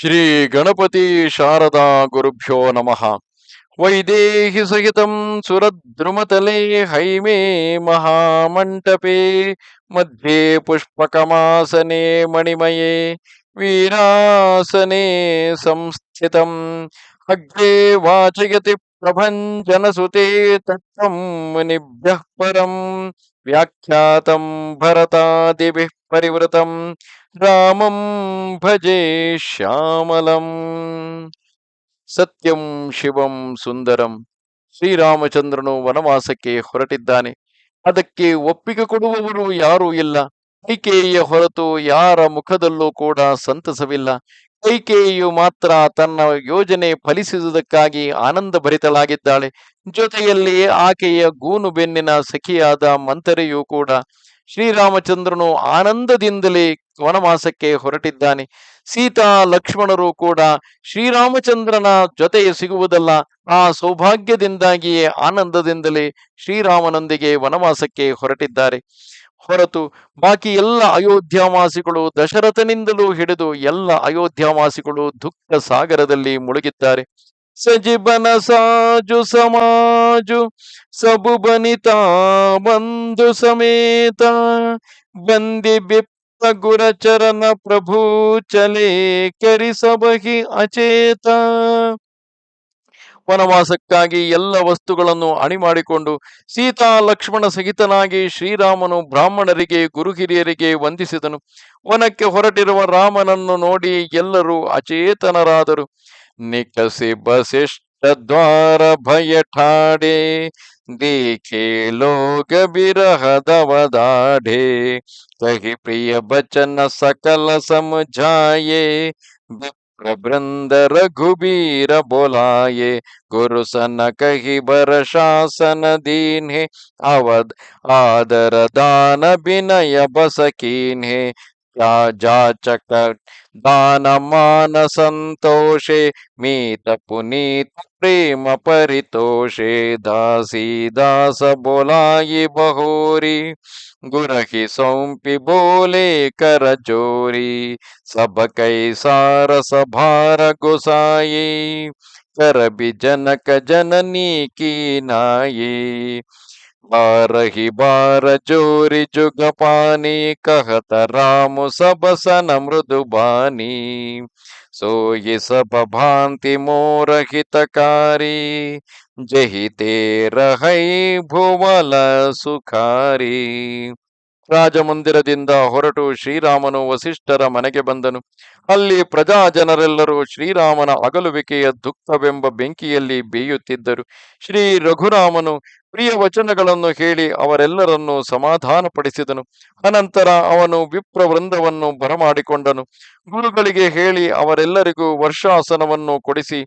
ಶ್ರೀ ಗಣಪತಿ ಶಾರದಾ ಗುರುಭ್ಯೋ ನಮಃ ವೈದೇಹಿ ಸಹಿತಂ ಸುರದ್ರುಮತಲೆ ಹೈಮೇ ಮಹಾಮಂಟಪೆ ಮಧ್ಯೆ ಪುಷ್ಪಕಮಾಸನೆ ಮಣಿಮಯೇ ವೀರಾಸನೆ ಸಂಸ್ಥಿತಂ ಅಗ್ರೆ ವಾಚಯತಿ ಪ್ರಭಂಜನಸುತೆ ತತ್ವಂ ಮುನಿಭ್ಯಃ ಪರಂ ವ್ಯಾಖ್ಯಾತಂ ಭರತಾದಿಭಿಃ ಪರಿವೃತಂ ರಾಮಂ ಭಜೆ ಶ್ಯಾಮಲಂ ಸತ್ಯಂ ಶಿವಂ ಸುಂದರಂ ಶ್ರೀರಾಮಚಂದ್ರನು ವನವಾಸಕ್ಕೆ ಹೊರಟಿದ್ದಾನೆ। ಅದಕ್ಕೆ ಒಪ್ಪಿಗೆ ಕೊಡುವವರು ಯಾರೂ ಇಲ್ಲ। ಕೈಕೇಯಿಯ ಹೊರತು ಯಾರ ಮುಖದಲ್ಲೂ ಕೂಡ ಸಂತಸವಿಲ್ಲ। ಕೈಕೇಯಿಯು ಮಾತ್ರ ತನ್ನ ಯೋಜನೆ ಫಲಿಸಿದುದಕ್ಕಾಗಿ ಆನಂದ ಭರಿತಳಾಗಿದ್ದಾಳೆ। ಜೊತೆಯಲ್ಲಿ ಆಕೆಯ ಗೂನು ಬೆನ್ನಿನ ಸಖಿಯಾದ ಮಂತರೆಯೂ ಕೂಡ ಶ್ರೀರಾಮಚಂದ್ರನು ಆನಂದದಿಂದಲೇ ವನವಾಸಕ್ಕೆ ಹೊರಟಿದ್ದಾನೆ. ಸೀತಾ, ಲಕ್ಷ್ಮಣರು ಕೂಡ ಶ್ರೀರಾಮಚಂದ್ರನ ಜೊತೆ ಸಿಗುವುದಲ್ಲ, ಆ ಸೌಭಾಗ್ಯದಿಂದಾಗಿಯೇ ಆನಂದದಿಂದಲೇ ಶ್ರೀರಾಮನೊಂದಿಗೆ ವನವಾಸಕ್ಕೆ ಹೊರಟಿದ್ದಾರೆ. ಹೊರತು ಬಾಕಿ ಎಲ್ಲ ಅಯೋಧ್ಯಾವಾಸಿಗಳು ದಶರಥನಿಂದಲೂ ಹಿಡಿದು ಎಲ್ಲ ಅಯೋಧ್ಯಾವಾಸಿಗಳು ದುಃಖ ಸಾಗರದಲ್ಲಿ ಮುಳುಗಿದ್ದಾರೆ. ಸಜಿಬನ ಸಾಜು, ಸಮಾಜು ಸಬು ಬನಿತಾ ಬಂಧು ಸಮೇತ, ಬಂದಿ ಗುರಚರಣ ಪ್ರಭು ಚಲೇ ಕರಿಸಬಹಿ ಅಚೇತ. ವನವಾಸಕ್ಕಾಗಿ ಎಲ್ಲ ವಸ್ತುಗಳನ್ನು ಅಣಿ ಮಾಡಿಕೊಂಡು ಸೀತಾ ಲಕ್ಷ್ಮಣ ಸಹಿತನಾಗಿ ಶ್ರೀರಾಮನು ಬ್ರಾಹ್ಮಣರಿಗೆ, ಗುರುಹಿರಿಯರಿಗೆ ವಂದಿಸಿದನು. ವನಕ್ಕೆ ಹೊರಟಿರುವ ರಾಮನನ್ನು ನೋಡಿ ಎಲ್ಲರೂ ಅಚೇತನರಾದರು. ನಿಕಸಿ ಬಸಿಷ್ಠ तद्वार भय ठाड़े देखे लोग बिरह दवदाढ़े कही प्रिय बचन, सकल समझाए प्रबृंद रघुबीर बोलाये। गुरु सन कही बर शासन दीन है अवध आदर दान विनय बस कीन है क्या जाचक दान मान संतोषे। मीत पुनीत प्रेम परितोषे दासी दास बोलाई बहोरी गुरहि सौंपि बोले कर जोरी सब कई सारस भार गोसाई कर भी जनक जननी की नाई बारही बार जोरी जुग पानी कहत राम सब सन मृदु बानी सो ये सब भांति मोर हितकारी जही ते रहै ಭುವಲ ಸುಖಾರಿ ರಾಜಮಂದಿರದಿಂದ ಹೊರಟು ಶ್ರೀರಾಮನು ವಸಿಷ್ಠರ ಮನೆಗೆ ಬಂದನು ಅಲ್ಲಿ ಪ್ರಜಾಜನರೆಲ್ಲರೂ ಶ್ರೀರಾಮನ ಅಗಲುವಿಕೆಯ ದುಃಖವೆಂಬ ಬೆಂಕಿಯಲ್ಲಿ ಬೇಯುತ್ತಿದ್ದರು ಶ್ರೀ ರಘುರಾಮನು ಪ್ರಿಯ ವಚನಗಳನ್ನು ಹೇಳಿ ಅವರೆಲ್ಲರನ್ನು ಸಮಾಧಾನಪಡಿಸಿದನು. ಅನಂತರ ಅವನು ವಿಪ್ರ ವೃಂದವನ್ನು ಬರಮಾಡಿಕೊಂಡನು. ಗುರುಗಳಿಗೆ ಹೇಳಿ ಅವರೆಲ್ಲರಿಗೂ ವರ್ಷಾಸನವನ್ನು ಕೊಡಿಸಿ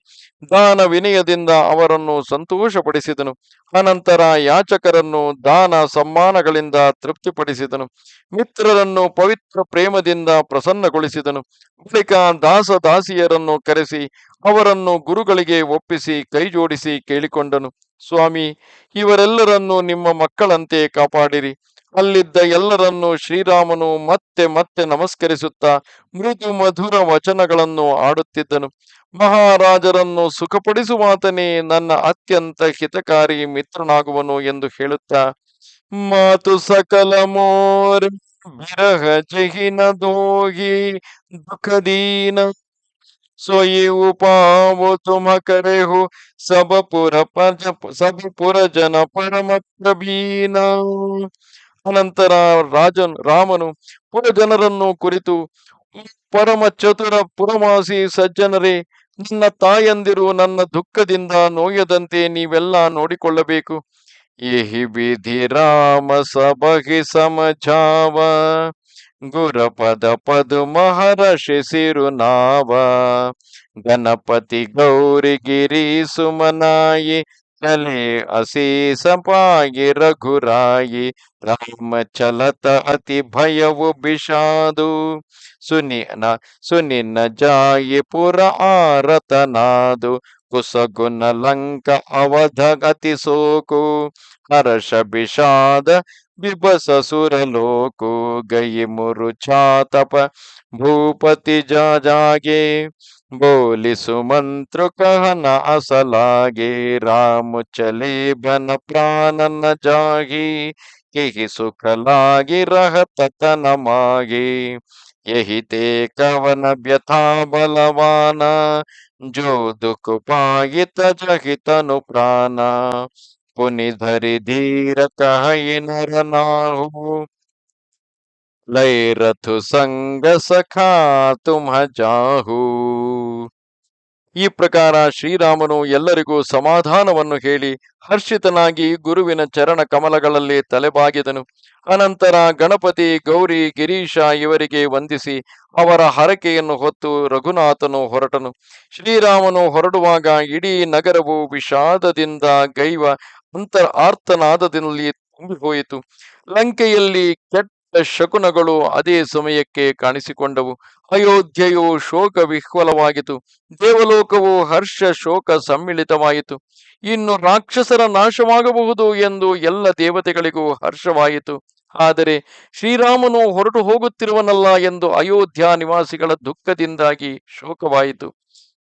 ದಾನ ವಿನಯದಿಂದ ಅವರನ್ನು ಸಂತೋಷಪಡಿಸಿದನು. ಅನಂತರ ಯಾಚಕರನ್ನು ದಾನ ಸಮ್ಮಾನಗಳಿಂದ ತೃಪ್ತಿಪಡಿಸಿದನು. ಮಿತ್ರರನ್ನು ಪವಿತ್ರ ಪ್ರೇಮದಿಂದ ಪ್ರಸನ್ನಗೊಳಿಸಿದನು. ಬಳಿಕ ದಾಸ ದಾಸಿಯರನ್ನು ಕರೆಸಿ ಅವರನ್ನು ಗುರುಗಳಿಗೆ ಒಪ್ಪಿಸಿ ಕೈಜೋಡಿಸಿ ಕೇಳಿಕೊಂಡನು. ಸ್ವಾಮಿ, ಇವರೆಲ್ಲರನ್ನು ನಿಮ್ಮ ಮಕ್ಕಳಂತೆ ಕಾಪಾಡಿರಿ. ಅಲ್ಲಿದ್ದ ಎಲ್ಲರನ್ನು ಶ್ರೀರಾಮನು ಮತ್ತೆ ಮತ್ತೆ ನಮಸ್ಕರಿಸುತ್ತಾ ಮೃದು ಮಧುರ ವಚನಗಳನ್ನು ಆಡುತ್ತಿದ್ದನು. ಮಹಾರಾಜರನ್ನು ಸುಖಪಡಿಸುವಾತನೇ ನನ್ನ ಅತ್ಯಂತ ಹಿತಕಾರಿ ಮಿತ್ರನಾಗುವನು ಎಂದು ಹೇಳುತ್ತಾ, ಮಾತು ಸಕಲ ಮೋರ್ ಬಿರಹ ಜಹಿನ ದೋಗಿ ದುಃಖದೀನ सोई उपाव तुम हो सब पुर सब ಪುರ ಜನ ಪರಮ ಅನಂತರ ರಾಜನ್ ರಾಮನು ಪುರ ಜನರನ್ನು ಕುರಿತು ಪರಮ ಚತುರ ಪುರಮಾಸಿ ಸಜ್ಜನರೇ ನನ್ನ ತಾಯಂದಿರು ನನ್ನ ದುಃಖದಿಂದ ನೋಯದಂತೆ ನೀವೆಲ್ಲ ನೋಡಿಕೊಳ್ಳಬೇಕು. ಎಹಿ ವಿಧಿ ರಾಮ ಸಬಹಿ ಸಮಜಾವ. ಗುರ ಪದ ಪದು ಮಹರ್ಷಿ ಸಿರುನಾವ. ಗಣಪತಿ ಗೌರಿ ಗಿರಿ ಸುಮನಾಯಿ ಚಲೆ ಅಸೀಸಪಾಯಿ ರಘುರಾಯಿ, ರಾಮ ಚಲತ ಅತಿ ಭಯವು ಬಿಷಾದು. ಸುನಿ ನ ಸುನಿ ನ ಜಾಯಿ ಪುರ ಆರತನಾದು, ಕುಸಗುನ ಲಂಕ ಅವಧ ಗತಿ ಸೋಕು. हर्ष विषाद बिबस सुर लोको गई मुरुछा तप भूपति जा जागे। बोली सुमंत्र कहना असलागे। राम चले भन प्राण न जागी। ही सुख लागे रह तन मागे। यही ते कवन व्यथा बलवाना। जो दुख पागित तनु प्राणा। पुनि धरि धीर कहि नर नाहु लय रथु संग सखा तुम जाहು ಈ ಪ್ರಕಾರ ಶ್ರೀರಾಮನು ಎಲ್ಲರಿಗೂ ಸಮಾಧಾನವನ್ನು ಹೇಳಿ ಹರ್ಷಿತನಾಗಿ ಗುರುವಿನ ಚರಣ ಕಮಲಗಳಲ್ಲಿ ತಲೆಬಾಗಿದನು ಅನಂತರ ಗಣಪತಿ ಗೌರಿ ಗಿರೀಶ ಇವರಿಗೆ ವಂದಿಸಿ ಅವರ ಹರಕೆಯನ್ನು ಹೊತ್ತು ರಘುನಾಥನು ಹೊರಟನು ಶ್ರೀರಾಮನು ಹೊರಡುವಾಗ ಇಡೀ ನಗರವು ವಿಷಾದದಿಂದ ಗೈವ ಅಂತರ್ ಆರ್ತನಾದದಲ್ಲಿ ತುಂಬಿ ಹೋಯಿತು ಲಂಕೆಯಲ್ಲಿ ಕೆಟ್ಟ ಶಕುನಗಳು ಅದೇ ಸಮಯಕ್ಕೆ ಕಾಣಿಸಿಕೊಂಡವು. ಅಯೋಧ್ಯೆಯು ಶೋಕ ವಿಹ್ವಲವಾಗಿತು ದೇವಲೋಕವು ಹರ್ಷ ಶೋಕ ಸಮ್ಮಿಳಿತವಾಯಿತು. ಇನ್ನು ರಾಕ್ಷಸರ ನಾಶವಾಗಬಹುದು ಎಂದು ಎಲ್ಲ ದೇವತೆಗಳಿಗೂ ಹರ್ಷವಾಯಿತು. ಆದರೆ ಶ್ರೀರಾಮನು ಹೊರಟು ಹೋಗುತ್ತಿರುವನಲ್ಲ ಎಂದು ಅಯೋಧ್ಯ ನಿವಾಸಿಗಳ ದುಃಖದಿಂದಾಗಿ ಶೋಕವಾಯಿತು.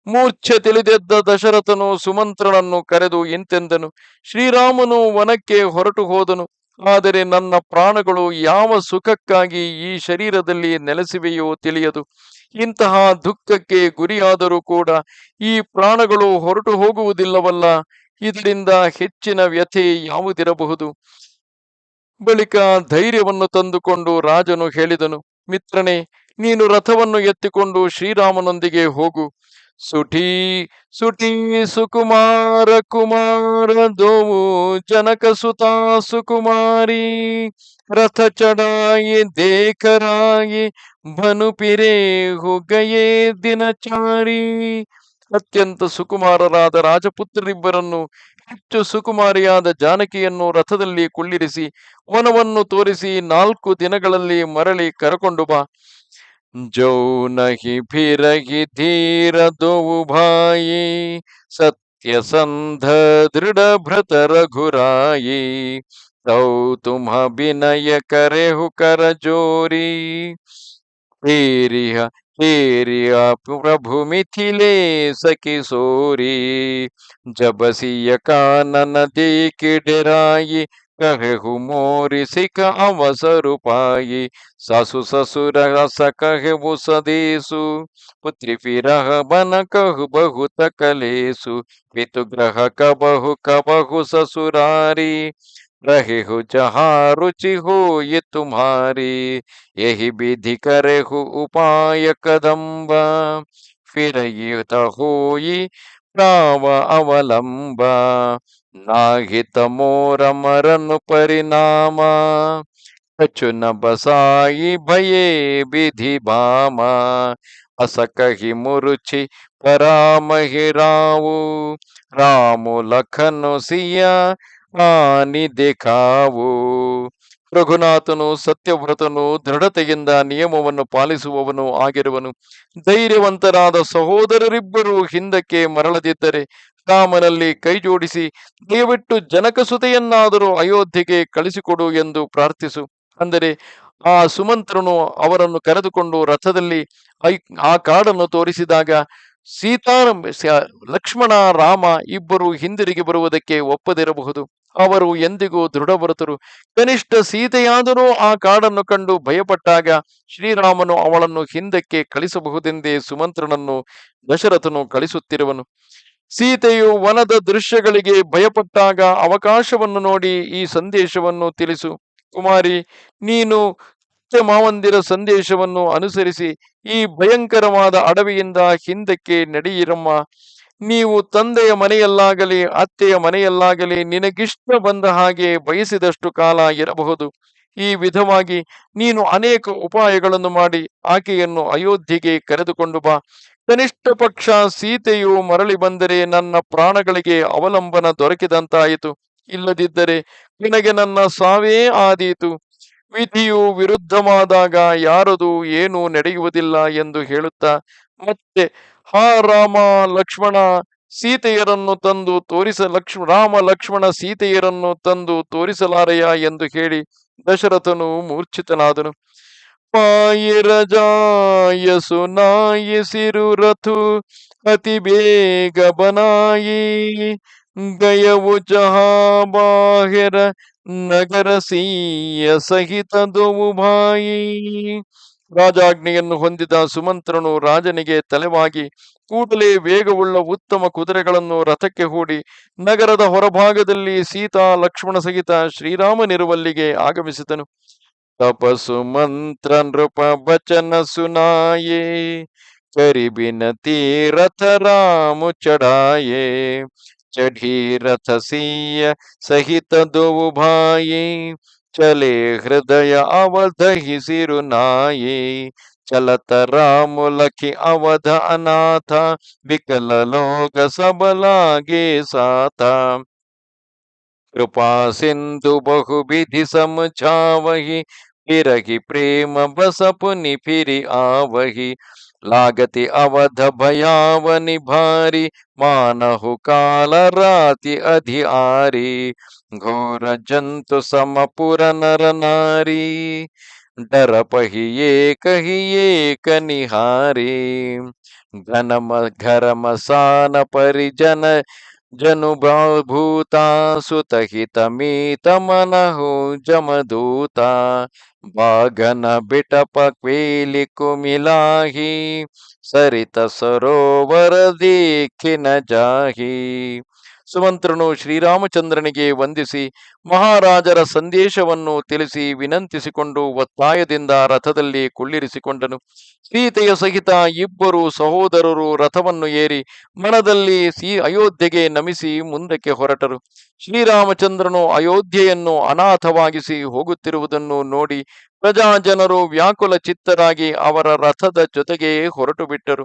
ಮೂರ್ಛೆ ತಿಳಿದೆದ್ದ ದಶರಥನು ಸುಮಂತ್ರನನ್ನು ಕರೆದು ಇಂತೆಂದನು, ಶ್ರೀರಾಮನು ವನಕ್ಕೆ ಹೊರಟು ಹೋದನು, ಆದರೆ ನನ್ನ ಪ್ರಾಣಗಳು ಯಾವ ಸುಖಕ್ಕಾಗಿ ಈ ಶರೀರದಲ್ಲಿ ನೆಲೆಸಿವೆಯೋ ತಿಳಿಯದು. ಇಂತಹ ದುಃಖಕ್ಕೆ ಗುರಿಯಾದರೂ ಕೂಡ ಈ ಪ್ರಾಣಗಳು ಹೊರಟು ಹೋಗುವುದಿಲ್ಲವಲ್ಲ, ಇದರಿಂದ ಹೆಚ್ಚಿನ ವ್ಯಥೆ ಯಾವುದಿರಬಹುದು? ಬಳಿಕ ಧೈರ್ಯವನ್ನು ತಂದುಕೊಂಡು ರಾಜನು ಹೇಳಿದನು, ಮಿತ್ರನೇ, ನೀನು ರಥವನ್ನು ಎತ್ತಿಕೊಂಡು ಶ್ರೀರಾಮನೊಂದಿಗೆ ಹೋಗು. ಸುಠಿ ಸುಠಿ ಸುಕುಮಾರ ಕುಮಾರ ದೋವು ಜನಕ ಸುತಾ ಸುಕುಮಾರಿ ರಥ ಚಡಾಯಿ ದೇಖರಾಯಿ ಭನುಪಿರೇ ಹುಗಯೇ ದಿನಚಾರಿ. ಅತ್ಯಂತ ಸುಕುಮಾರರಾದ ರಾಜಪುತ್ರರಿಬ್ಬರನ್ನು ಹೆಚ್ಚು ಸುಕುಮಾರಿಯಾದ ಜಾನಕಿಯನ್ನು ರಥದಲ್ಲಿ ಕುಳ್ಳಿರಿಸಿ ವನವನ್ನು ತೋರಿಸಿ ನಾಲ್ಕು ದಿನಗಳಲ್ಲಿ ಮರಳಿ ಕರಕೊಂಡು ಬಾ. जो नही फिर धीर दो भाई, सत्य संध दृढ़ भ्रत रघुराई। तो तुम विनय करे हु कर जोरी। हेरिह हेरिया प्रभु मिथिले सकी सोरी। जब सिय कानन दे के डराई कहु मोरी सिख अवसर पाई। सासु ससुर रस कहु सदेशु पुत्री फिर बन कहु बहुत कलेसु पितु ग्रह कबहु कबहु ससुरारी। रहे हो रुचि हो ये तुम्हारी। यही विधि करे हो उपाय कदम्ब। फिर ये हो प्राव अवलंबा। नाहित मोर मरन परिणाम कछु न बसाई भये विधि भाम अस कही मुरुचि परामहि रावु रामु लखनु सिया ಹಾನಿ ದೇಖಾವು ರಘುನಾಥನು ಸತ್ಯವ್ರತನು ದೃಢತೆಯಿಂದ ನಿಯಮವನ್ನು ಪಾಲಿಸುವವನು ಆಗಿರುವನು ಧೈರ್ಯವಂತರಾದ ಸಹೋದರರಿಬ್ಬರು ಹಿಂದಕ್ಕೆ ಮರಳದಿದ್ದರೆ ರಾಮನಲ್ಲಿ ಕೈಜೋಡಿಸಿ ದಯವಿಟ್ಟು ಜನಕಸುತೆಯನ್ನಾದರೂ ಅಯೋಧ್ಯೆಗೆ ಕಳಿಸಿಕೊಡು ಎಂದು ಪ್ರಾರ್ಥಿಸು. ಅಂದರೆ ಆ ಸುಮಂತ್ರನು ಅವರನ್ನು ಕರೆದುಕೊಂಡು ರಥದಲ್ಲಿ ಆ ಕಾಡನ್ನು ತೋರಿಸಿದಾಗ ಸೀತಾ ಲಕ್ಷ್ಮಣ, ರಾಮ ಇಬ್ಬರು ಹಿಂದಿರುಗಿ ಬರುವುದಕ್ಕೆ ಒಪ್ಪದಿರಬಹುದು. ಅವರು ಎಂದಿಗೂ ದೃಢಭರತರು ಕನಿಷ್ಠ ಸೀತೆಯಾದರೂ ಆ ಕಾಡನ್ನು ಕಂಡು ಭಯಪಟ್ಟಾಗ, ಶ್ರೀರಾಮನು ಅವಳನ್ನು ಹಿಂದಕ್ಕೆ ಕಳಿಸಬಹುದೆಂದೇ ಸುಮಂತ್ರನನ್ನು ದಶರಥನು ಕಳಿಸುತ್ತಿರುವನು. ಸೀತೆಯು ವನದ ದೃಶ್ಯಗಳಿಗೆ ಭಯಪಟ್ಟಾಗ ಅವಕಾಶವನ್ನು ನೋಡಿ ಈ ಸಂದೇಶವನ್ನು ತಿಳಿಸು. ಕುಮಾರಿ, ನೀನು ಮಾವಂದಿರ ಸಂದೇಶವನ್ನು ಅನುಸರಿಸಿ ಈ ಭಯಂಕರವಾದ ಅಡವಿಯಿಂದ ಹಿಂದಕ್ಕೆ ನಡೆಯಿರಮ್ಮ. ನೀವು ತಂದೆಯ ಮನೆಯಲ್ಲಾಗಲಿ ಅತ್ತೆಯ ಮನೆಯಲ್ಲಾಗಲಿ ನಿನಗಿಷ್ಟ ಬಂದ ಹಾಗೆ ಬಯಸಿದಷ್ಟು ಕಾಲ ಇರಬಹುದು. ಈ ವಿಧವಾಗಿ ನೀನು ಅನೇಕ ಉಪಾಯಗಳನ್ನು ಮಾಡಿ ಆಕೆಯನ್ನು ಅಯೋಧ್ಯೆಗೆ ಕರೆದುಕೊಂಡು ಬಾ. ಕನಿಷ್ಠ ಪಕ್ಷ ಸೀತೆಯು ಮರಳಿ ಬಂದರೆ ನನ್ನ ಪ್ರಾಣಗಳಿಗೆ ಅವಲಂಬನ ದೊರಕಿದಂತಾಯಿತು. ಇಲ್ಲದಿದ್ದರೆ ನಿನಗೆ ನನ್ನ ಸಾವೇ ಆದೀತು. ವಿಧಿಯು ವಿರುದ್ಧವಾದಾಗ ಯಾರದು ಏನೂ ನಡೆಯುವುದಿಲ್ಲ ಎಂದು ಹೇಳುತ್ತಾ, ಮತ್ತೆ ಹಾ ರಾಮ ಲಕ್ಷ್ಮಣ, ಸೀತೆಯರನ್ನು ತಂದು ತೋರಿಸ ಲಕ್ಷ್ ರಾಮ ಲಕ್ಷ್ಮಣ ಸೀತೆಯರನ್ನು ತಂದು ತೋರಿಸಲಾರಯ ಎಂದು ಹೇಳಿ ದಶರಥನು ಮೂರ್ಛಿತನಾದನು. ಪಾಯಿರಜಾಯ ಸುನಾಯಿಸಿರು ರಥು, ಅತಿ ಬೇಗ ಬನಾಯಿ. ಗಯವು ಚಹಾಬಾಹಿರ ನಗರ ಸೀಯ ಸಹಿತ ಭಾಯಿ ರಾಜಾಜ್ಞೆಯನ್ನು ಹೊಂದಿದ ಸುಮಂತ್ರನು ರಾಜನಿಗೆ ತಲೆವಾಗಿ, ಕೂಡಲೇ ವೇಗವುಳ್ಳ ಉತ್ತಮ ಕುದುರೆಗಳನ್ನು ರಥಕ್ಕೆ ಹೂಡಿ, ನಗರದ ಹೊರಭಾಗದಲ್ಲಿ ಸೀತಾ ಲಕ್ಷ್ಮಣ ಸಹಿತ ಶ್ರೀರಾಮನಿರುವಲ್ಲಿಗೆ ಆಗಮಿಸಿದನು. तपसु मंत्र नृप वचन सुनाये करी बिनती रथ राम चढ़ाए चढ़ी रथ सीय सहित दो भाई चले हृदय अवध ही सिरुनाये चलत राम लखी अवध अनाथ विकल लोक सब लागे साथा। कृपा सिंधु बहु विधि समझावही फिरहि प्रेम बस पुनि फिरि आवहि, लागति अवध भयावनि भारी, मानहु काल राति अधिआरी घोर जंतु समपुर नर नारी, डर पहिये कहिए कनिहारी घनम घर मसान परिजन, जनु भूता सुतहित मीत मनहु जमदूता ಬಾಗನ ಬಿಟಪ ಕ್ವೇಲಿ ಕುಮಿಲಾಹಿ ಸರಿತ ಸರೋವರ ದೀಖಿನ ಜಾಹಿ. ಸುಮಂತ್ರನು ಶ್ರೀರಾಮಚಂದ್ರನಿಗೆ ವಂದಿಸಿ ಮಹಾರಾಜರ ಸಂದೇಶವನ್ನು ತಿಳಿಸಿ ವಿನಂತಿಸಿಕೊಂಡು ಒತ್ತಾಯದಿಂದ ರಥದಲ್ಲಿ ಕುಳ್ಳಿರಿಸಿಕೊಂಡನು. ಸೀತೆಯ ಸಹಿತ ಇಬ್ಬರು ಸಹೋದರರು ರಥವನ್ನು ಏರಿ ಮನದಲ್ಲಿ ಸಿ ಅಯೋಧ್ಯೆಗೆ ನಮಿಸಿ ಮುಂದಕ್ಕೆ ಹೊರಟರು. ಶ್ರೀರಾಮಚಂದ್ರನು ಅಯೋಧ್ಯೆಯನ್ನು ಅನಾಥವಾಗಿಸಿ ಹೋಗುತ್ತಿರುವುದನ್ನು ನೋಡಿ ಪ್ರಜಾಜನರು ವ್ಯಾಕುಲ ಚಿತ್ತರಾಗಿ ಅವರ ರಥದ ಜೊತೆಗೆ ಹೊರಟು ಬಿಟ್ಟರು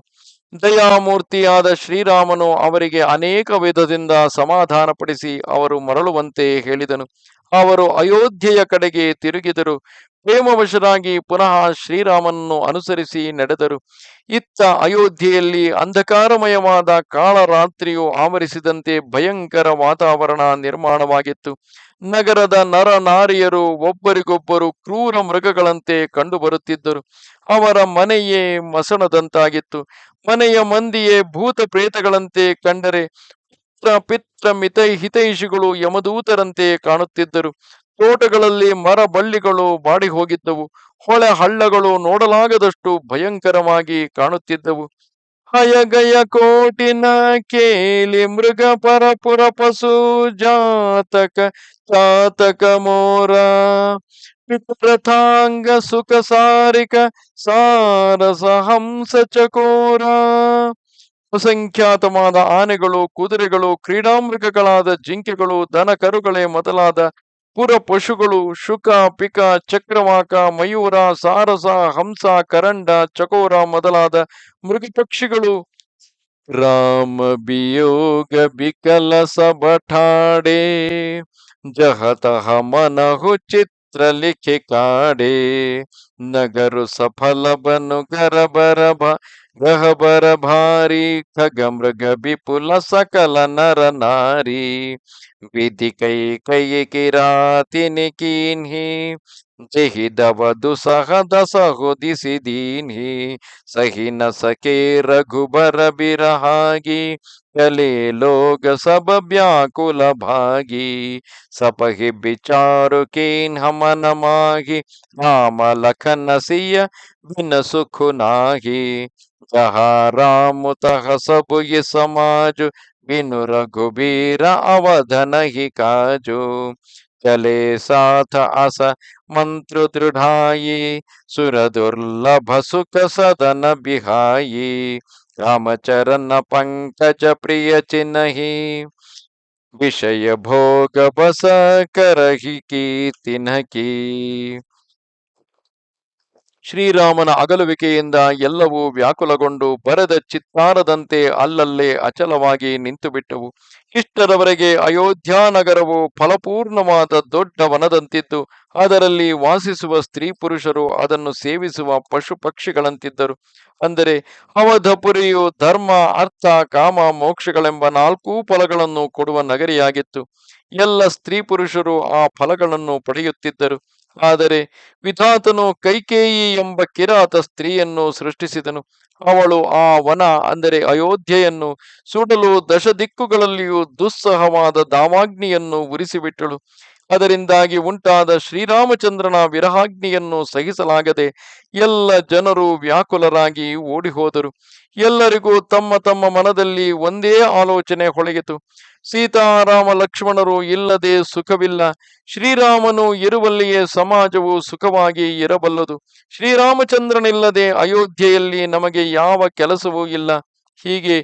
ದಯಾಮೂರ್ತಿಯಾದ ಶ್ರೀರಾಮನು ಅವರಿಗೆ ಅನೇಕ ವಿಧದಿಂದ ಸಮಾಧಾನಪಡಿಸಿ ಅವರು ಮರಳುವಂತೆ ಹೇಳಿದನು. ಅವರು ಅಯೋಧ್ಯೆಯ ಕಡೆಗೆ ತಿರುಗಿದರು. ಪ್ರೇಮವಶರಾಗಿ ಪುನಃ ಶ್ರೀರಾಮನನ್ನು ಅನುಸರಿಸಿ ನಡೆದರು. ಇತ್ತ ಅಯೋಧ್ಯೆಯಲ್ಲಿ ಅಂಧಕಾರಮಯವಾದ ಕಾಳರಾತ್ರಿಯು ಆವರಿಸಿದಂತೆ ಭಯಂಕರ ವಾತಾವರಣ ನಿರ್ಮಾಣವಾಗಿತ್ತು. ನಗರದ ನರ ನಾರಿಯರು ಒಬ್ಬರಿಗೊಬ್ಬರು ಕ್ರೂರ ಮೃಗಗಳಂತೆ ಕಂಡುಬರುತ್ತಿದ್ದರು. ಅವರ ಮನೆಯೇ ಮಸಣದಂತಾಗಿತ್ತು. ಮನೆಯ ಮಂದಿಯೇ ಭೂತ ಪ್ರೇತಗಳಂತೆ ಕಂಡರೆ ಪುತ್ರ ಪಿತ್ರ ಮಿತೈ ಹಿತೈಷಿಗಳು ಯಮದೂತರಂತೆ ಕಾಣುತ್ತಿದ್ದರು. ತೋಟಗಳಲ್ಲಿ ಮರ ಬಳ್ಳಿಗಳು ಬಾಡಿ ಹೋಗಿದ್ದವು ಹೊಳೆ ಹಳ್ಳಗಳು ನೋಡಲಾಗದಷ್ಟು ಭಯಂಕರವಾಗಿ ಕಾಣುತ್ತಿದ್ದವು. ಹಯಗಯ ಕೋಟಿನ ಕೇಲಿ ಮೃಗ ಪರಪುರ ಪಶು ಜಾತಕ ಜಾತಕ ಮೋರ. ಪಿತೃಥಾಂಗ ಸುಖ ಸಾರಿಕ ಸಾರಸ ಹಂಸ ಚಕೋರ. ಅಸಂಖ್ಯಾತವಾದ ಆನೆಗಳು, ಕುದುರೆಗಳು, ಕ್ರೀಡಾಮೃಗಗಳಾದ ಜಿಂಕೆಗಳು ದನ ಕರುಗಳೇ ಮೊದಲಾದ ಪುರ ಪಶುಗಳು ಶುಕ, ಪಿಕ, ಚಕ್ರವಾಕ, ಮಯೂರ, ಸಾರಸ, ಹಂಸ, ಕರಂಡ, ಚಕೋರ ಮೊದಲಾದ ಮೃಗ ಪಕ್ಷಿಗಳು ರಾಮ ಬಿಯೋಗ ಬಿಕಲ ಸಬಠಾಡೆ ಜಹತಃ ಮನಹು ಚಿತ್ರ ಲಿಖಿ ಕಾಡೆ. ನಗರು ಸಫಲ ಬನು ಗರಬರ ಭ ಗಹಬರ ಭಾರಿ ಖಗ ಮೃಗ ವಿಪುಲ ಸಕಲ ನರ ನಾರಿ ವಿಧಿ ಕೈ ಕೈ ಕಿರಾತಿನಿ ಕೀನ್ಹಿ ಜಹಿ ದವದು ಸಹ ದಸಹು ದಿಸಿ ದೀನ್ಹಿ ಸಹಿ ನ ಸಕೆ ರಘುಬರ ಬಿರಹಾಗಿ ಚಲೆ ಲೋಗ ಸಬ ವ್ಯಾಕುಲ ಭಾಗಿ ಸಪಹಿ ವಿಚಾರು ಕೀನ್ ಹಮನ ಮಾಗಿ ರಾಮ ಲಖನ ಸಿಯ ಬಿನ ಸುಖು ನಾಹಿ जहा राम तह सब ये समाज, बिनु रघुबीर अवधन ही काजो। चले साथ अस मंत्र दृढ़ाई, सुर दुर्लभ सुख सदन बिहाई। रामचरण पंकज प्रिय चिन्हि, विषय भोग बस करहि की तिन्ह। की ಶ್ರೀರಾಮನ ಅಗಲುವಿಕೆಯಿಂದ ಎಲ್ಲವೂ ವ್ಯಾಕುಲಗೊಂಡು ಬರೆದ ಚಿತ್ತಾರದಂತೆ ಅಲ್ಲಲ್ಲೇ ಅಚಲವಾಗಿ ನಿಂತುಬಿಟ್ಟವು. ಇಷ್ಟರವರೆಗೆ ಅಯೋಧ್ಯ ನಗರವು ಫಲಪೂರ್ಣವಾದ ದೊಡ್ಡ ವನದಂತಿತ್ತು. ಅದರಲ್ಲಿ ವಾಸಿಸುವ ಸ್ತ್ರೀ ಪುರುಷರು ಅದನ್ನು ಸೇವಿಸುವ ಪಶು ಪಕ್ಷಿಗಳಂತಿದ್ದರು. ಅಂದರೆ ಅವಧಪುರಿಯು ಧರ್ಮ, ಅರ್ಥ, ಕಾಮ, ಮೋಕ್ಷಗಳೆಂಬ ನಾಲ್ಕೂ ಫಲಗಳನ್ನು ಕೊಡುವ ನಗರಿಯಾಗಿತ್ತು. ಎಲ್ಲ ಸ್ತ್ರೀ ಪುರುಷರು ಆ ಫಲಗಳನ್ನು ಪಡೆಯುತ್ತಿದ್ದರು. ಆದರೆ ವಿಧಾತನು ಕೈಕೇಯಿ ಎಂಬ ಕಿರಾತ ಸ್ತ್ರೀಯನ್ನು ಸೃಷ್ಟಿಸಿದನು. ಅವಳು ಆ ವನ ಅಂದರೆ ಅಯೋಧ್ಯೆಯನ್ನು ಸುಡಲು ದಶ ದಿಕ್ಕುಗಳಲ್ಲಿಯೂ ದುಸ್ಸಹವಾದ ದಾವಾಗ್ನಿಯನ್ನು ಉರಿಸಿಬಿಟ್ಟಳು. ಅದರಿಂದಾಗಿ ಉಂಟಾದ ಶ್ರೀರಾಮಚಂದ್ರನ ವಿರಹಾಗ್ನಿಯನ್ನು ಸಹಿಸಲಾಗದೆ ಎಲ್ಲ ಜನರು ವ್ಯಾಕುಲರಾಗಿ ಓಡಿಹೋದರು. ಎಲ್ಲರಿಗೂ ತಮ್ಮ ತಮ್ಮ ಮನದಲ್ಲಿ ಒಂದೇ ಆಲೋಚನೆ ಹೊಳೆಯಿತು. ಸೀತಾರಾಮ ಲಕ್ಷ್ಮಣರು ಇಲ್ಲದೆ ಸುಖವಿಲ್ಲ. ಶ್ರೀರಾಮನು ಇರುವಲ್ಲಿಯೇ ಸಮಾಜವು ಸುಖವಾಗಿ ಇರಬಲ್ಲದು. ಶ್ರೀರಾಮಚಂದ್ರನಿಲ್ಲದೆ ಅಯೋಧ್ಯೆಯಲ್ಲಿ ನಮಗೆ ಯಾವ ಕೆಲಸವೂ ಇಲ್ಲ. ಹೀಗೆ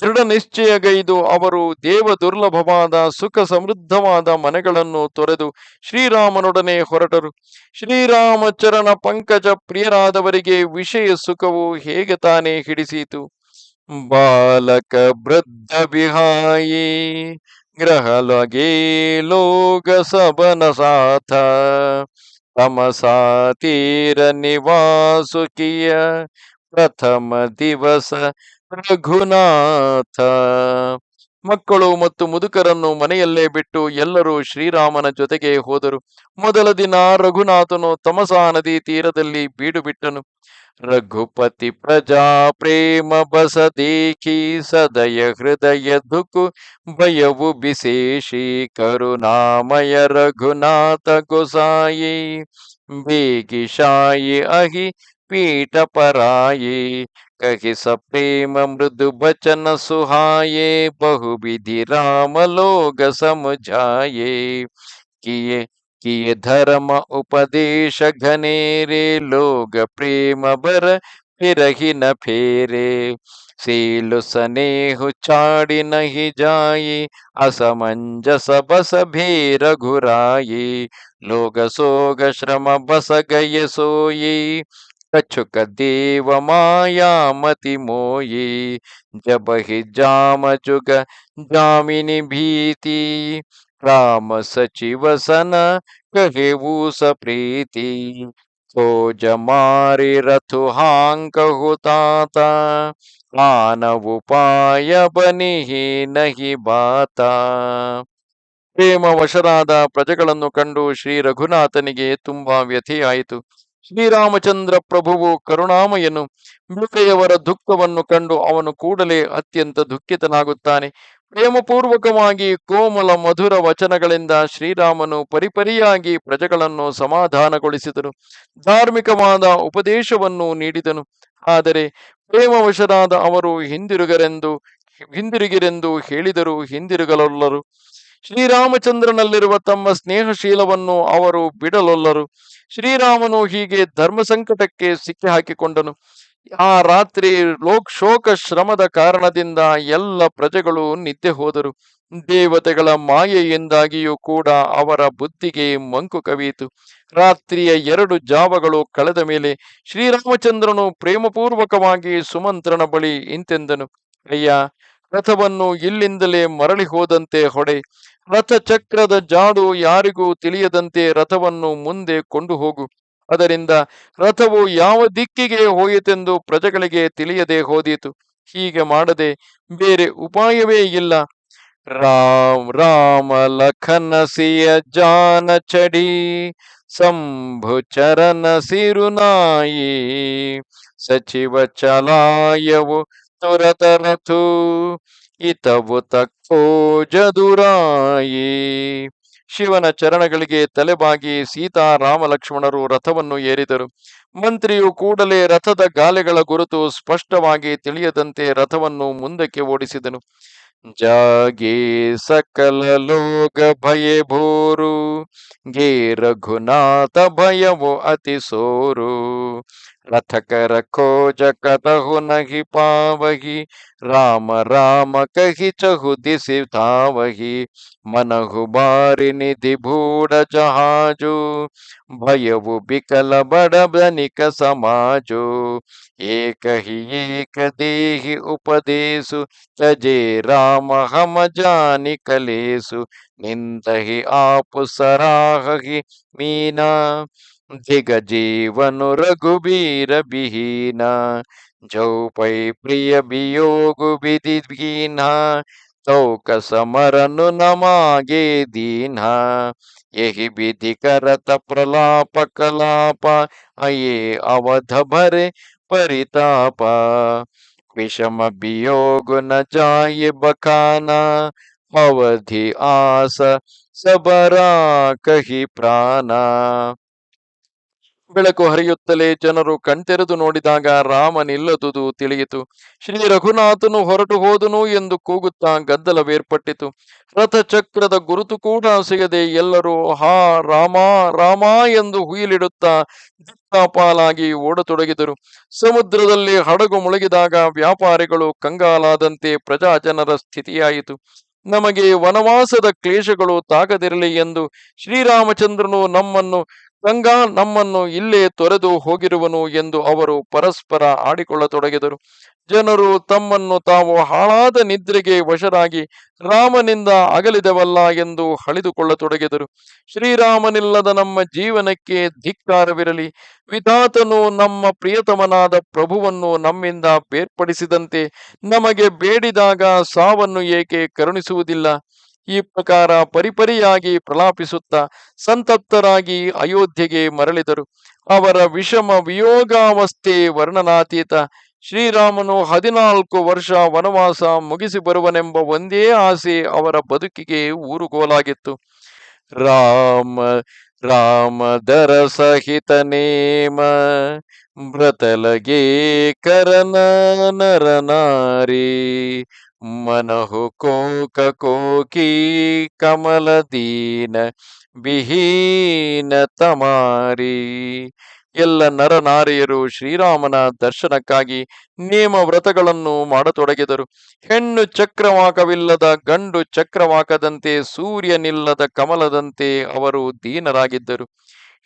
ದೃಢ ನಿಶ್ಚಯಗೈದು ಅವರು ದೇವ ದುರ್ಲಭವಾದ ಸುಖ ಸಮೃದ್ಧವಾದ ಮನೆಗಳನ್ನು ತೊರೆದು ಶ್ರೀರಾಮನೊಡನೆ ಹೊರಟರು. ಶ್ರೀರಾಮಚರಣ ಪಂಕಜ ಪ್ರಿಯರಾದವರಿಗೆ ವಿಷಯ ಸುಖವು ಹೇಗೆ ತಾನೇ ಹಿಡಿಸಿತು? ಬಾಲಕ ವೃದ್ಧ ಬಿಹಾಯಿ ಗ್ರಹಲಗೆ ಲೋಕ ಸಬನ ಸಾಥ. ತಮಸಾತೀರ ನಿವಾಸುಕಿಯ ಪ್ರಥಮ ದಿವಸ ರಘುನಾಥ. ಮಕ್ಕಳು ಮತ್ತು ಮುದುಕರನ್ನು ಮನೆಯಲ್ಲೇ ಬಿಟ್ಟು ಎಲ್ಲರೂ ಶ್ರೀರಾಮನ ಜೊತೆಗೆ ಹೋದರು. ಮೊದಲ ದಿನ ರಘುನಾಥನು ತಮಸಾ ನದಿ ತೀರದಲ್ಲಿ ಬೀಡು ಬಿಟ್ಟನು. रघुपति प्रजा प्रेम बस देखी सदय हृदय दुख भयु विशेषी करुणामय रघुनाथ गोसाई। बेगिशाई अहि पीठ पराये कहि सप्रेम मृदु बचन सुहाये बहुविधि राम लोग समझाये। किए किए धर्म उपदेश घनेरे लोग प्रेम बर फिरहि न फेरे। सीलु स्नेहु चाड़ी नहीं जाई असमंजस बस भेर घुराई लोग सोग श्रम बस गय सोई कछुक देव माया मति मोई जब ही जाम जुग जामिनी भीति ರಾಮ ಸಚಿವ ಸಚಿವಸನ ಕಹೆವು ಪ್ರೀತಿ ಸೋ ಮಾರಿ ರಥು ಹಾಂಕಹು ತಾತ ಆನವು ಪಾಯ ಬನಿಹಿ ನಹಿ ಬಾತ ಪ್ರೇಮ ವಶರಾದ ಪ್ರಜೆಗಳನ್ನು ಕಂಡು ಶ್ರೀ ರಘುನಾಥನಿಗೆ ತುಂಬಾ ವ್ಯಥೆಯಾಯಿತು ಶ್ರೀರಾಮಚಂದ್ರ ಪ್ರಭುವು ಕರುಣಾಮಯನು ಮೃತೆಯವರ ದುಃಖವನ್ನು ಕಂಡು ಅವನು ಕೂಡಲೇ ಅತ್ಯಂತ ದುಃಖಿತನಾಗುತ್ತಾನೆ. ಪ್ರೇಮಪೂರ್ವಕವಾಗಿ ಕೋಮಲ ಮಧುರ ವಚನಗಳಿಂದ ಶ್ರೀರಾಮನು ಪರಿಪರಿಯಾಗಿ ಪ್ರಜೆಗಳನ್ನು ಸಮಾಧಾನಗೊಳಿಸಿದನು. ಧಾರ್ಮಿಕವಾದ ಉಪದೇಶವನ್ನು ನೀಡಿದನು. ಆದರೆ ಪ್ರೇಮವಶರಾದ ಅವರು ಹಿಂದಿರುಗರೆಂದು, ಹಿಂದಿರುಗಿರೆಂದು ಹೇಳಿದರು ಹಿಂದಿರುಗಲೊಲ್ಲರು. ಶ್ರೀರಾಮಚಂದ್ರನಲ್ಲಿರುವ ತಮ್ಮ ಸ್ನೇಹಶೀಲವನ್ನು ಅವರು ಬಿಡಲೊಲ್ಲರು. ಶ್ರೀರಾಮನು ಹೀಗೆ ಧರ್ಮ ಸಂಕಟಕ್ಕೆ ಸಿಕ್ಕಿ ಹಾಕಿಕೊಂಡನು ಆ ರಾತ್ರಿ ಲೋಕ್ ಶೋಕ ಶ್ರಮದ ಕಾರಣದಿಂದ ಎಲ್ಲ ಪ್ರಜೆಗಳು ನಿದ್ದೆ ಹೋದರು. ದೇವತೆಗಳ ಮಾಯೆಯಿಂದಾಗಿಯೂ ಕೂಡ ಅವರ ಬುದ್ಧಿಗೆ ಮಂಕು ಕವಿಯಿತು. ರಾತ್ರಿಯ ಎರಡು ಜಾವಗಳು ಕಳೆದ ಮೇಲೆ ಶ್ರೀರಾಮಚಂದ್ರನು ಪ್ರೇಮಪೂರ್ವಕವಾಗಿ ಸುಮಂತ್ರನ ಬಳಿ ಇಂತೆಂದನು. ಅಯ್ಯ, ರಥವನ್ನು ಇಲ್ಲಿಂದಲೇ ಮರಳಿ ಹೋದಂತೆ ಹೊಡೆ. ರಥಚಕ್ರದ ಜಾಡು ಯಾರಿಗೂ ತಿಳಿಯದಂತೆ ರಥವನ್ನು ಮುಂದೆ ಕೊಂಡು ಹೋಗು ಅದರಿಂದ ರಥವು ಯಾವ ದಿಕ್ಕಿಗೆ ಹೋಯಿತೆಂದು ಪ್ರಜೆಗಳಿಗೆ ತಿಳಿಯದೆ ಹೋದೀತು. ಹೀಗೆ ಮಾಡದೆ ಬೇರೆ ಉಪಾಯವೇ ಇಲ್ಲ. ರಾಮ್, ರಾಮ ಲಖನ ಸಿಯ ಜಾನ ಚಡಿ, ಸಂಭು ಚರಣ ಸಿರುನಾಯಿ ಸಚಿವ ಚಲಾಯವು ತುರತ ರಥು ಇತವು ತಕ್ಕೋ ಜದುರಾಯಿ. ಶಿವನ ಚರಣಗಳಿಗೆ ತಲೆಬಾಗಿ ಸೀತಾ ರಾಮ ಲಕ್ಷ್ಮಣರು ರಥವನ್ನು ಏರಿದರು. ಮಂತ್ರಿಯು ಕೂಡಲೇ ರಥದ ಗಾಲೆಗಳ ಗುರುತು ಸ್ಪಷ್ಟವಾಗಿ ತಿಳಿಯದಂತೆ ರಥವನ್ನು ಮುಂದಕ್ಕೆ ಓಡಿಸಿದನು. ಜಾಗೇ ಸಕಲ ಲೋಕ ಭಯ ಭೋರು, ಗೆ ರಘುನಾಥ ಭಯವು ಅತಿ ಸೋರು रथकर खोज कतहु नहि पावहि। राम राम कहि चहु दिशि धावहि। मनहु बारि निधि भूड जहाजु। भयವು ಬಿಕಲ ಬಡ ಬನಿಕ ಸಮಾಜು ಏಕಹಿ ಏಕ ದೇಹಿ ಉಪದೇಶು ತಜೆ ರಾಮ ಹಮ ಜಾನಿ ಕಲೇಸು ನಿಂದಹಿ ಆಪು ಸರಾಹಿ ಮೀನಾ धिग जीवन रघुबीर बिहीना झौपै प्रिय वियोग विधि चौक समरनु न मागे दीन्हा यही विधि करत प्रलाप कलाप अये अवध भरे परिताप। विषम वियोग न जाये बखाना, अवधि आस सबरा कही प्राणा। ಬೆಳಕು ಹರಿಯುತ್ತಲೇ ಜನರು ಕಣ್ತೆರೆದು ನೋಡಿದಾಗ ರಾಮನಿಲ್ಲದುದು ತಿಳಿಯಿತು. ಶ್ರೀ ರಘುನಾಥನು ಹೊರಟು ಹೋದನು ಎಂದು ಕೂಗುತ್ತಾ ಗದ್ದಲವೇರ್ಪಟ್ಟಿತು. ರಥಚಕ್ರದ ಗುರುತು ಕೂಡ ಸಿಗದೆ ಎಲ್ಲರೂ, ಹಾ, ರಾಮ ರಾಮ ಎಂದು ಹುಯಿಲಿಡುತ್ತಾ ದಿಕ್ಕಾಪಾಲಾಗಿ ಓಡತೊಡಗಿದರು. ಸಮುದ್ರದಲ್ಲಿ ಹಡಗು ಮುಳುಗಿದಾಗ ವ್ಯಾಪಾರಿಗಳು ಕಂಗಾಲಾದಂತೆ ಪ್ರಜಾಜನರ ಸ್ಥಿತಿಯಾಯಿತು. ನಮಗೆ ವನವಾಸದ ಕ್ಲೇಶಗಳು ತಾಗದಿರಲಿ ಎಂದು ಶ್ರೀರಾಮಚಂದ್ರನು ನಮ್ಮನ್ನು ಗಂಗಾ ನಮ್ಮನ್ನು ಇಲ್ಲೇ ತೊರೆದು ಹೋಗಿರುವನು ಎಂದು ಅವರು ಪರಸ್ಪರ ಆಡಿಕೊಳ್ಳತೊಡಗಿದರು. ಜನರು ತಮ್ಮನ್ನು ತಾವು ಹಾಳಾದ ನಿದ್ರೆಗೆ ವಶರಾಗಿ ರಾಮನಿಂದ ಅಗಲಿದವಲ್ಲ ಎಂದು ಹಳಿದುಕೊಳ್ಳತೊಡಗಿದರು ಶ್ರೀರಾಮನಿಲ್ಲದ ನಮ್ಮ ಜೀವನಕ್ಕೆ ಧಿಕ್ಕಾರವಿರಲಿ. ವಿಧಾತನು ನಮ್ಮ ಪ್ರಿಯತಮನಾದ ಪ್ರಭುವನ್ನು ನಮ್ಮಿಂದ ಬೇರ್ಪಡಿಸಿದಂತೆ ನಮಗೆ ಬೇಡಿದಾಗ ಸಾವನ್ನು ಏಕೆ ಕರುಣಿಸುವುದಿಲ್ಲ? ಈ ಪ್ರಕಾರ ಪರಿಪರಿಯಾಗಿ ಪ್ರಲಾಪಿಸುತ್ತಾ ಸಂತಪ್ತರಾಗಿ ಅಯೋಧ್ಯೆಗೆ ಮರಳಿದರು. ಅವರ ವಿಷಮ ವಿಯೋಗಾವಸ್ಥೆ ವರ್ಣನಾತೀತ. ಶ್ರೀರಾಮನು ಹದಿನಾಲ್ಕು ವರ್ಷ ವನವಾಸ ಮುಗಿಸಿ ಬರುವನೆಂಬ ಒಂದೇ ಆಸೆ ಅವರ ಬದುಕಿಗೆ ಊರುಗೋಲಾಗಿತ್ತು. ರಾಮ ರಾಮ ದರ ಸಹಿತ ನೇಮ, ಮೃತಲಗೆ ಕರನ ನರನಾರಿ. ಮನಹು ಕೋಕ ಕೋಕಿ ಕಮಲ ದೀನ ಬಿಹೀನ ತಮಾರಿ. ಎಲ್ಲ ನರನಾರಿಯರು ಶ್ರೀರಾಮನ ದರ್ಶನಕ್ಕಾಗಿ ನೇಮ ವ್ರತಗಳನ್ನು ಮಾಡತೊಡಗಿದರು. ಹೆಣ್ಣು ಚಕ್ರವಾಕವಿಲ್ಲದ ಗಂಡು ಚಕ್ರವಾಕದಂತೆ ಸೂರ್ಯನಿಲ್ಲದ ಕಮಲದಂತೆ ಅವರು ದೀನರಾಗಿದ್ದರು.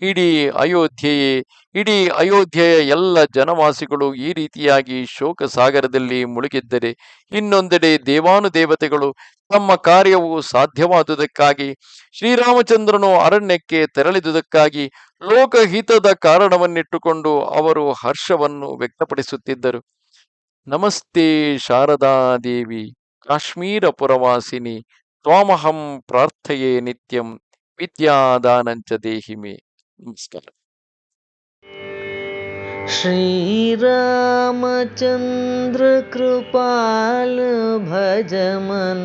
ಇಡೀ ಅಯೋಧ್ಯೆಯೇ, ಇಡೀ ಅಯೋಧ್ಯೆಯ ಎಲ್ಲ ಜನವಾಸಿಗಳು ಈ ರೀತಿಯಾಗಿ ಶೋಕ ಸಾಗರದಲ್ಲಿ ಮುಳುಗಿದ್ದರೆ, ಇನ್ನೊಂದೆಡೆ ದೇವಾನುದೇವತೆಗಳು ತಮ್ಮ ಕಾರ್ಯವು ಸಾಧ್ಯವಾದುದಕ್ಕಾಗಿ, ಶ್ರೀರಾಮಚಂದ್ರನು ಅರಣ್ಯಕ್ಕೆ ತೆರಳಿದುದಕ್ಕಾಗಿ ಲೋಕಹಿತದ ಕಾರಣವನ್ನಿಟ್ಟುಕೊಂಡು ಅವರು ಹರ್ಷವನ್ನು ವ್ಯಕ್ತಪಡಿಸುತ್ತಿದ್ದರು. ನಮಸ್ತೆ ಶಾರದಾ ದೇವಿ, ಕಾಶ್ಮೀರ ಪುರವಾಸಿನಿ, ತ್ವಾಮಹಂ ಪ್ರಾರ್ಥೆಯೇ ನಿತ್ಯಂ, ವಿದ್ಯಾದಾನಂಚ ದೇಹಿಮೆ. नमस्कार। श्रीरामचन्द्रकृपाल भजमन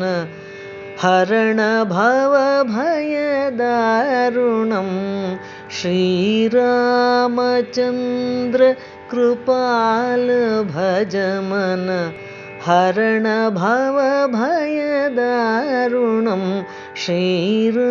हरणभवभयदारुणं श्रीरामचन्द्रकृपाल भजमन हरणभवभयदारुणं श्रीरा